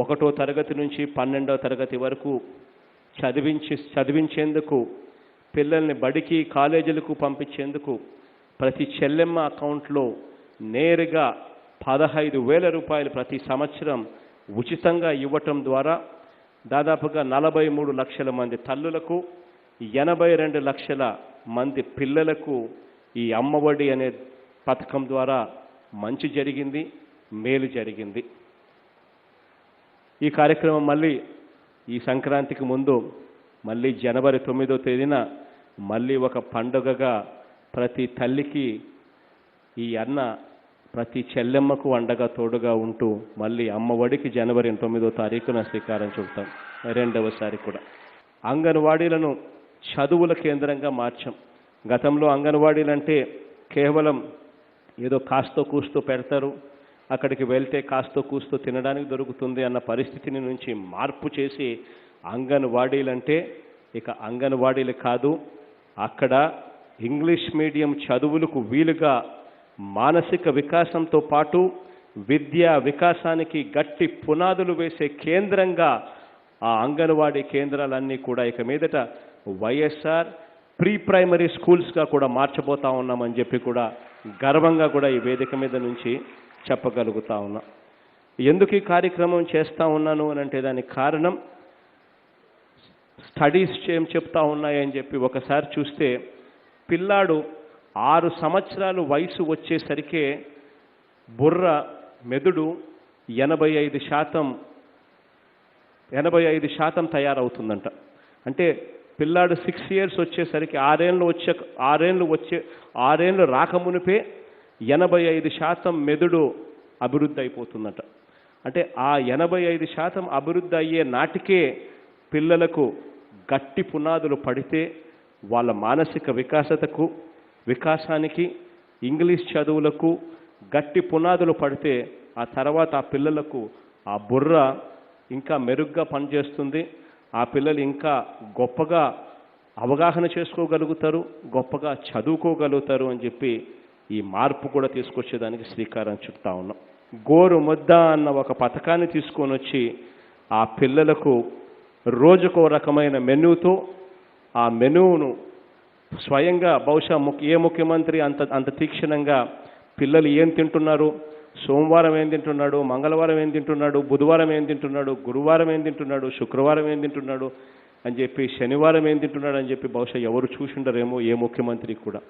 ఒకటో తరగతి నుంచి పన్నెండో తరగతి వరకు చదివించి చదివించేందుకు పిల్లల్ని బడికి కాలేజీలకు పంపించేందుకు ప్రతి చెల్లెమ్మ అకౌంట్లో నేరుగా పదహైదు వేల రూపాయలు ప్రతి సంవత్సరం ఉచితంగా ఇవ్వటం ద్వారా దాదాపుగా నలభై మూడు లక్షల మంది తల్లులకు ఎనభై రెండు లక్షల మంది పిల్లలకు ఈ అమ్మఒడి అనే పథకం ద్వారా మంచి జరిగింది మేలు జరిగింది. ఈ కార్యక్రమం మళ్ళీ ఈ సంక్రాంతికి ముందు మళ్ళీ జనవరి తొమ్మిదో తేదీన మళ్ళీ ఒక పండుగగా ప్రతి తల్లికి ఈ అన్న ప్రతి చెల్లెమ్మకు అండగా తోడుగా ఉంటూ మళ్ళీ అమ్మఒడికి జనవరి తొమ్మిదో తారీఖున శ్రీకారం చుడతాం. రెండవసారి కూడా. అంగన్వాడీలను చదువుల కేంద్రంగా మార్చాం. గతంలో అంగన్వాడీలు అంటే కేవలం ఏదో కాస్తో కూస్తూ పెడతారు అక్కడికి వెళ్తే కాస్తో కూస్తో తినడానికి దొరుకుతుంది అన్న పరిస్థితిని నుంచి మార్పు చేసి అంగన్వాడీలంటే ఇక అంగన్వాడీలు కాదు అక్కడ ఇంగ్లీష్ మీడియం చదువులకు వీలుగా మానసిక వికాసంతో పాటు విద్యా వికాసానికి గట్టి పునాదులు వేసే కేంద్రంగా ఆ అంగన్వాడీ కేంద్రాలన్నీ కూడా ఇక మీదట వైఎస్ఆర్ ప్రీ ప్రైమరీ స్కూల్స్గా కూడా మార్చబోతా ఉన్నామని చెప్పి కూడా గర్వంగా కూడా ఈ వేదిక మీద నుంచి చెప్పగలుగుతా ఉన్నా. ఎందుకు ఈ కార్యక్రమం చేస్తూ ఉన్నాను అని అంటే దానికి కారణం స్టడీస్ ఏం చెప్తా ఉన్నాయని చెప్పి ఒకసారి చూస్తే పిల్లాడు ఆరు సంవత్సరాలు వయసు వచ్చేసరికే బుర్ర మెదుడు ఎనభై ఐదు శాతం ఎనభై ఐదు శాతం తయారవుతుందంట. అంటే పిల్లాడు సిక్స్ ఇయర్స్ వచ్చేసరికి ఆరేళ్ళు వచ్చే ఆరేళ్ళు వచ్చే ఆరేళ్ళు రాకమునిపే ఎనభై ఐదు శాతం మెదడు అభివృద్ధి అయిపోతుందట. అంటే ఆ ఎనభై ఐదు శాతం అభివృద్ధి అయ్యే నాటికే పిల్లలకు గట్టి పునాదులు పడితే వాళ్ళ మానసిక వికాసతకు వికాసానికి ఇంగ్లీష్ చదువులకు గట్టి పునాదులు పడితే ఆ తర్వాత ఆ పిల్లలకు ఆ బుర్ర ఇంకా మెరుగ్గా పనిచేస్తుంది. ఆ పిల్లలు ఇంకా గొప్పగా అవగాహన చేసుకోగలుగుతారు గొప్పగా చదువుకోగలుగుతారు అని చెప్పి ఈ మార్పు కూడా తీసుకొచ్చేదానికి శ్రీకారం చుట్టా ఉన్నాం. గోరు ముద్ద అన్న ఒక పథకాన్ని తీసుకొని వచ్చి ఆ పిల్లలకు రోజుకో రకమైన మెనూతో ఆ మెనూను స్వయంగా బహుశా ఏ ముఖ్యమంత్రి అంత అంత తీక్షణంగా పిల్లలు ఏం తింటున్నారు? సోమవారం ఏం తింటున్నాడు? మంగళవారం ఏం తింటున్నాడు? బుధవారం ఏం తింటున్నాడు? గురువారం ఏం తింటున్నాడు? శుక్రవారం ఏం తింటున్నాడు? అని చెప్పి శనివారం ఏం తింటున్నాడు? అని చెప్పి బహుశా ఎవరు చూసిండరేమో ఏ ముఖ్యమంత్రి కూడా.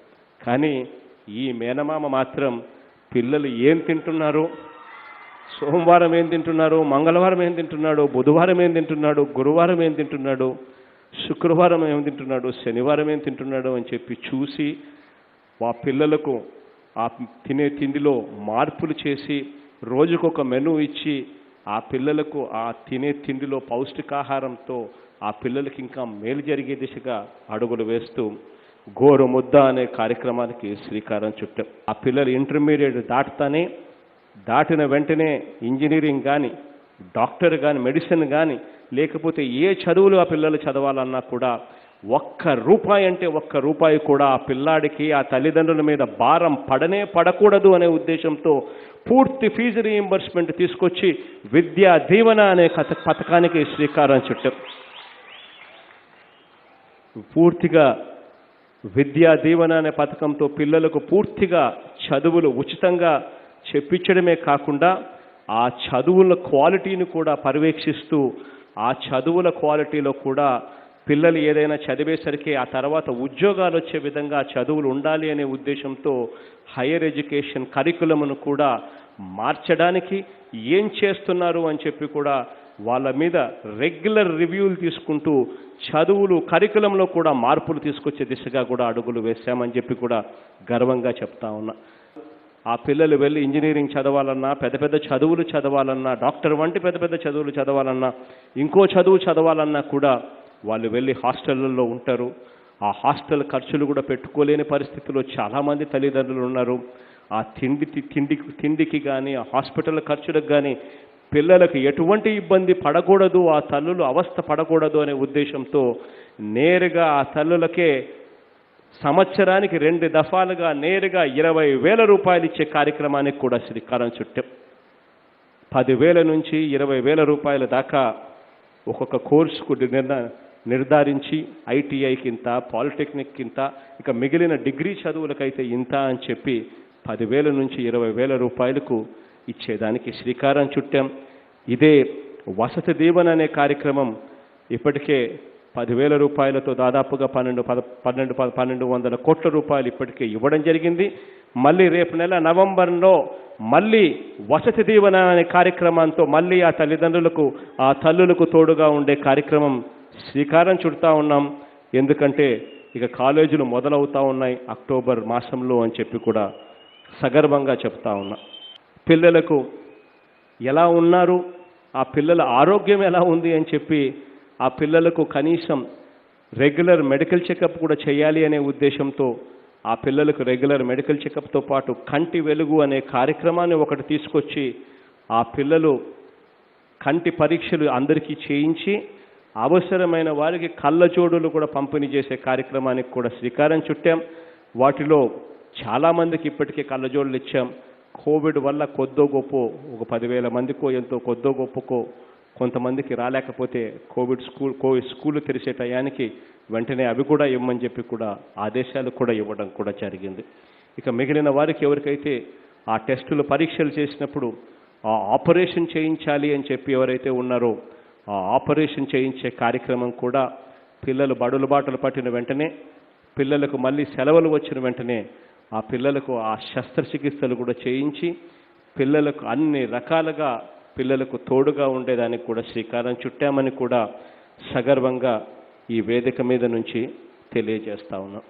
కానీ ఈ మేనమామ మాత్రం పిల్లలు ఏం తింటున్నారు సోమవారం ఏం తింటున్నారు మంగళవారం ఏం తింటున్నాడు బుధవారం ఏం తింటున్నాడు గురువారం ఏం తింటున్నాడు శుక్రవారం ఏం తింటున్నాడు శనివారం ఏం తింటున్నాడు అని చెప్పి చూసి ఆ పిల్లలకు ఆ తినే తిండిలో మార్పులు చేసి రోజుకొక మెనూ ఇచ్చి ఆ పిల్లలకు ఆ తినే తిండిలో పౌష్టికాహారంతో ఆ పిల్లలకి ఇంకా మేలు జరిగే దిశగా అడుగులు వేస్తూ గోరు ముద్ద అనే కార్యక్రమానికి శ్రీకారం చుట్టాం. ఆ పిల్లలు ఇంటర్మీడియట్ దాటుతానే దాటిన వెంటనే ఇంజనీరింగ్ కానీ డాక్టర్ కానీ మెడిసిన్ కానీ లేకపోతే ఏ చదువులు ఆ పిల్లలు చదవాలన్నా కూడా ఒక్క రూపాయి అంటే ఒక్క రూపాయి కూడా ఆ పిల్లాడికి ఆ తల్లిదండ్రుల మీద భారం పడనే పడకూడదు అనే ఉద్దేశంతో పూర్తి ఫీజు రీయింబర్స్మెంట్ తీసుకొచ్చి విద్యా దీవెన అనే కథ పథకానికి శ్రీకారం చుట్టాం. పూర్తిగా విద్యా దీవెన అనే పథకంతో పిల్లలకు పూర్తిగా చదువులు ఉచితంగా చెప్పించడమే కాకుండా ఆ చదువుల క్వాలిటీని కూడా పర్యవేక్షిస్తూ ఆ చదువుల క్వాలిటీలో కూడా పిల్లలు ఏదైనా చదివేసరికి ఆ తర్వాత ఉద్యోగాలు వచ్చే విధంగా చదువులు ఉండాలి అనే ఉద్దేశంతో హైయర్ ఎడ్యుకేషన్ కరికులమును కూడా మార్చడానికి ఏం చేస్తున్నారు అని చెప్పి కూడా వాళ్ళ మీద రెగ్యులర్ రివ్యూలు తీసుకుంటూ చదువులు కరికులంలో కూడా మార్పులు తీసుకొచ్చే దిశగా కూడా అడుగులు వేశామని చెప్పి కూడా గర్వంగా చెప్తా ఉన్నా. ఆ పిల్లలు వెళ్ళి ఇంజనీరింగ్ చదవాలన్నా పెద్ద పెద్ద చదువులు చదవాలన్నా డాక్టర్ వంటి పెద్ద పెద్ద చదువులు చదవాలన్నా ఇంకో చదువు చదవాలన్నా కూడా వాళ్ళు వెళ్ళి హాస్టళ్ళల్లో ఉంటారు. ఆ హాస్టల్ ఖర్చులు కూడా పెట్టుకోలేని పరిస్థితిలో చాలామంది తల్లిదండ్రులు ఉన్నారు. ఆ తిండి తిండి తిండికి కానీ ఆ హాస్పిటల్ ఖర్చులకు కానీ పిల్లలకు ఎటువంటి ఇబ్బంది పడకూడదు ఆ తల్లులు అవస్థ పడకూడదు అనే ఉద్దేశంతో నేరుగా ఆ తల్లులకే సంవత్సరానికి రెండు దఫాలుగా నేరుగా ఇరవై వేల రూపాయలు ఇచ్చే కార్యక్రమానికి కూడా శ్రీకారం చుట్టాం. పదివేల నుంచి ఇరవై వేల రూపాయల దాకా ఒక్కొక్క కోర్సుకు నిర్ణ నిర్ధారించి ఐటీఐకి ఇంత పాలిటెక్నిక్ ఇంత ఇక మిగిలిన డిగ్రీ చదువులకైతే ఇంత అని చెప్పి పదివేల నుంచి ఇరవై వేల రూపాయలకు ఇచ్చేదానికి శ్రీకారం చుట్టాం. ఇదే వసతి దీవెన అనే కార్యక్రమం ఇప్పటికే పదివేల రూపాయలతో దాదాపుగా పన్నెండు పద పన్నెండు పద- పన్నెండు వందల కోట్ల రూపాయలు ఇప్పటికే ఇవ్వడం జరిగింది. మళ్ళీ రేపు నెల నవంబర్లో మళ్ళీ వసతి దీవెన అనే కార్యక్రమంతో మళ్ళీ ఆ తల్లిదండ్రులకు ఆ తల్లులకు తోడుగా ఉండే కార్యక్రమం శ్రీకారం చుడతా ఉన్నాం. ఎందుకంటే ఇక కాలేజీలు మొదలవుతా ఉన్నాయి అక్టోబర్ మాసంలో అని చెప్పి కూడా సగర్వంగా చెప్తా ఉన్నా. పిల్లలకు ఎలా ఉన్నారు? ఆ పిల్లల ఆరోగ్యం ఎలా ఉంది అని చెప్పి ఆ పిల్లలకు కనీసం రెగ్యులర్ మెడికల్ చెకప్ కూడా చేయాలి అనే ఉద్దేశంతో ఆ పిల్లలకు రెగ్యులర్ మెడికల్ చెకప్తో పాటు కంటి వెలుగు అనే కార్యక్రమాన్ని ఒకటి తీసుకొచ్చి ఆ పిల్లలు కంటి పరీక్షలు అందరికీ చేయించి అవసరమైన వారికి కళ్ళజోడులు కూడా పంపిణీ చేసే కార్యక్రమానికి కూడా శ్రీకారం చుట్టాం. వాటిలో చాలామందికి ఇప్పటికే కళ్ళజోడులు ఇచ్చాం. కోవిడ్ వల్ల కొద్దో గొప్ప ఒక పదివేల మందికో ఎంతో కొద్దో గొప్పకో కొంతమందికి రాలేకపోతే కోవిడ్ స్కూల్ కోవిడ్ స్కూల్ తెరిచే టయానికి వెంటనే అవి కూడా ఇవ్వమని చెప్పి కూడా ఆదేశాలు కూడా ఇవ్వడం కూడా జరిగింది. ఇక మిగిలిన వారికి ఎవరికైతే ఆ టెస్టులు పరీక్షలు చేసినప్పుడు ఆ ఆపరేషన్ చేయించాలి అని చెప్పి ఎవరైతే ఉన్నారో ఆ ఆపరేషన్ చేయించే కార్యక్రమం కూడా పిల్లలు బడులు బాటలు పట్టిన వెంటనే పిల్లలకు మళ్ళీ సెలవులు వచ్చిన వెంటనే ఆ పిల్లలకు ఆ శస్త్రచికిత్సలు కూడా చేయించి పిల్లలకు అన్ని రకాలుగా పిల్లలకు తోడుగా ఉండేదానికి కూడా శ్రీకారం చుట్టామని కూడా సగర్వంగా ఈ వేదిక మీద నుంచి తెలియజేస్తా ఉన్నాం.